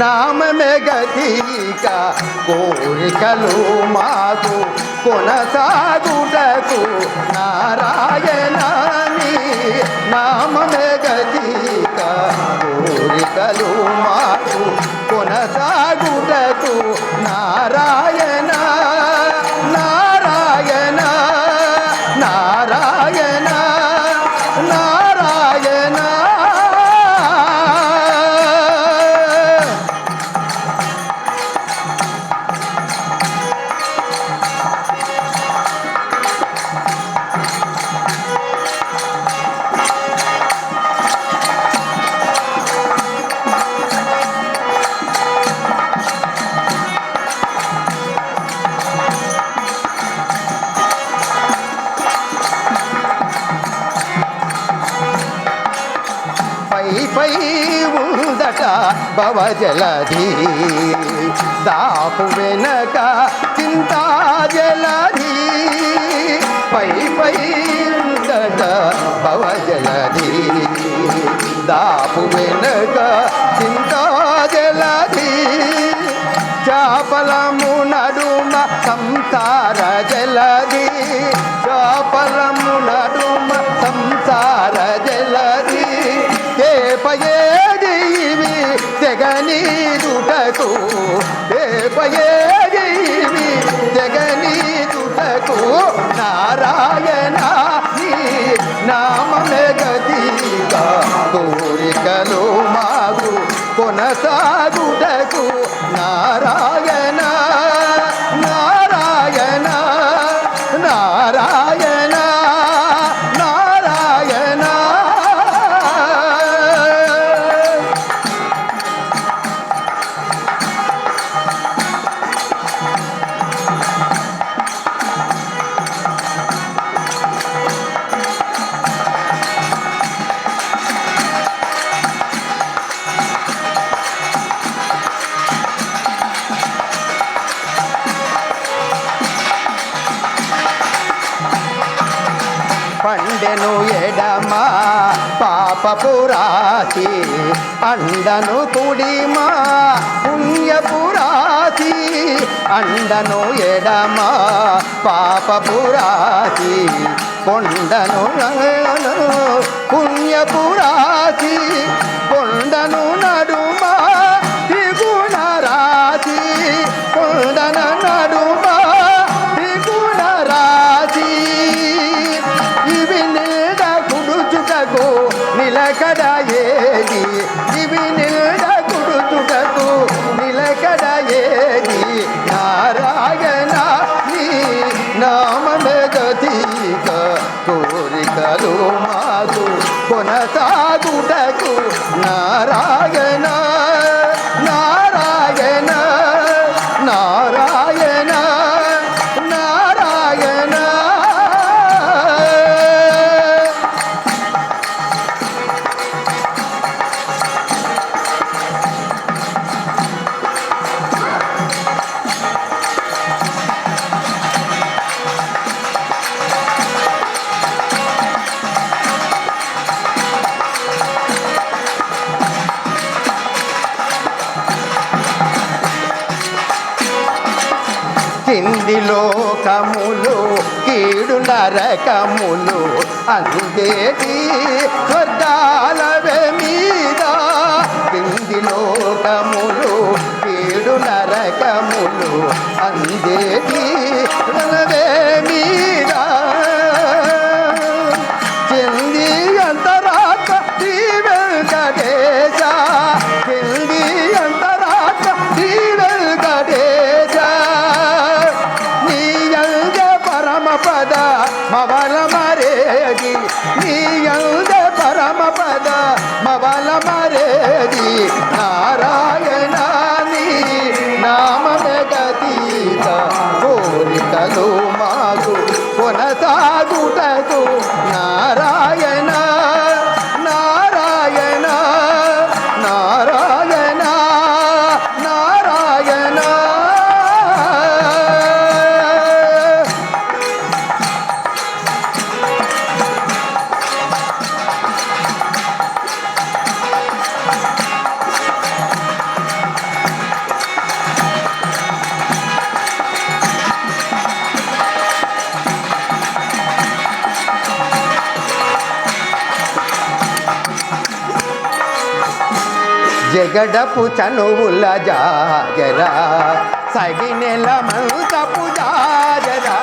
నామ గతిక కోరికలు మాకు కొనసాగుటకు నారాయణాని నామమే. పై పై ఉందట భవజలధి. దాపు వెనక చింతా జలధి పై పై ఉందట భవజలధి. దాపు వెనక చింతా జలధి చాపలము నడుమ సంసార జలధి. చాపలము నడుమ సంసార జలధి. తేపయేది ఇవి తెగనీదుటకు తేపయేది ఇవి తెగనీదుటకు నారాయణ నీ నామమే గతిగా కోరికలు మాకు కొనసాగ. పండెను ఎడమా పాపపురాసి అండను కుడిమా పుణ్యపురాసి అండను ఎడమా పాపపురాసి కొండను రంగను పుణ్యపురాసి కొండను కోరికలు మాకు కొనసాగుటకు నారాయణ కింది లోకములు కీడు నరకములు అందేది స్వర్గాలవే మీద కింది లోకములు కీడు నరకములు అందే uh జగడపు చనువుల జాజరా సగినెల మంతపు జాజరా.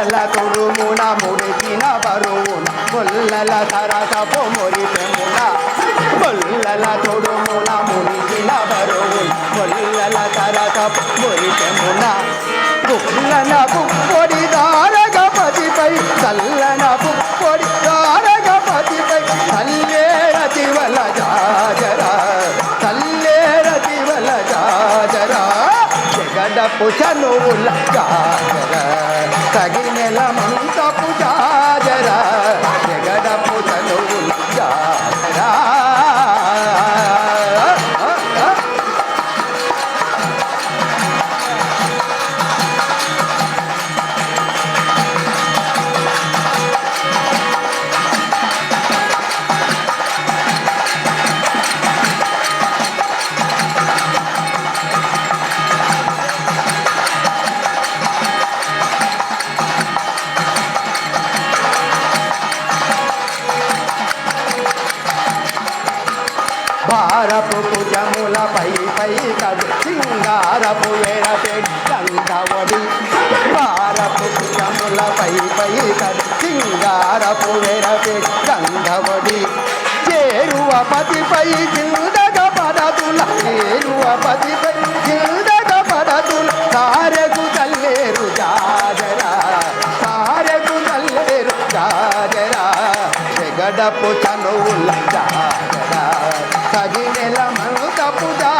ముల్లల తురుమున ముడిచిన బరువున ముల్లల సరసపు మురిపెమున ముల్లల తురుమున ముడిచిన బరువున ముల్లల సరసపు మురిపెమున గుల్లన పుప్పొడి జగడపు చనువుల జాజర తగినెల మంతపు జాజర భారపు భుజములపై పై కడు సింగారపు ఎడపెడి గంధవడి భారపు భుజములపై పై కడు సింగారపు ఎడపెడి గంధవడి చేరువ పతిపై చిందగ పడదుల చేరువ పతిపై చిందగ పడదుల సారెకు తల్లేరు జాజరా. సారెకు తల్లేరు జాజరా. చెగడపు చనువుల జాజరా. సగినెల మను తప్పుదా?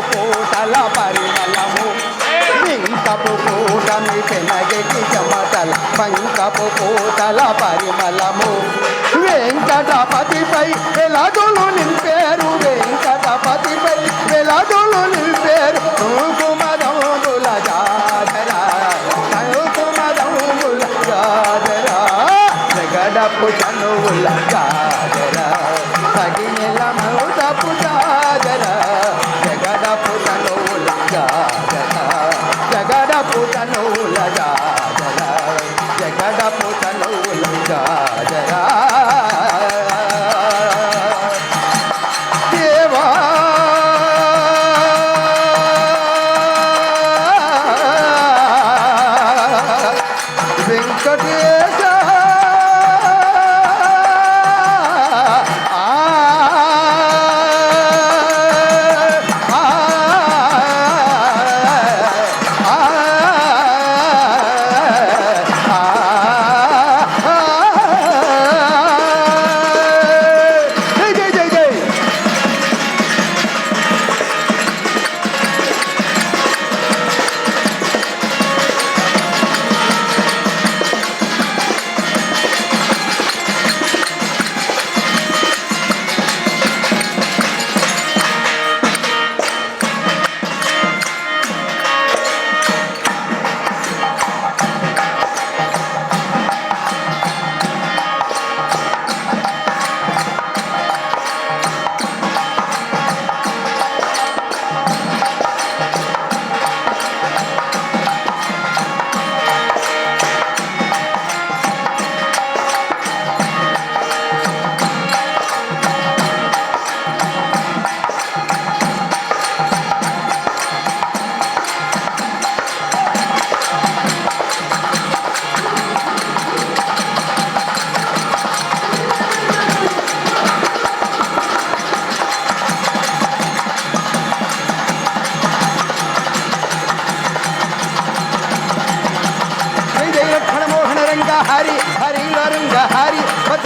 పూటల పరిమళము. వింకపు పూటమి తెలగటి చెమటల. పంకపు పూటల పరిమళము. వెంకటపతిపై వెలదులు నింపేరు. వెంకటపతిపై వెలదులు నింపేరు. కుంకుమదముల జాజరా కుంకుమదముల జాజరా జగడపు చనువుల జాదరా কাটিয়ে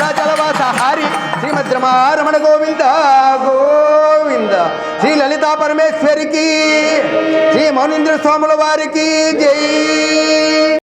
హరి హరి శ్రీమద్ రమారమణ గోవింద గోవింద. శ్రీ లలితా పరమేశ్వరికి శ్రీ మౌనీంద్ర స్వాముల వారికి జై.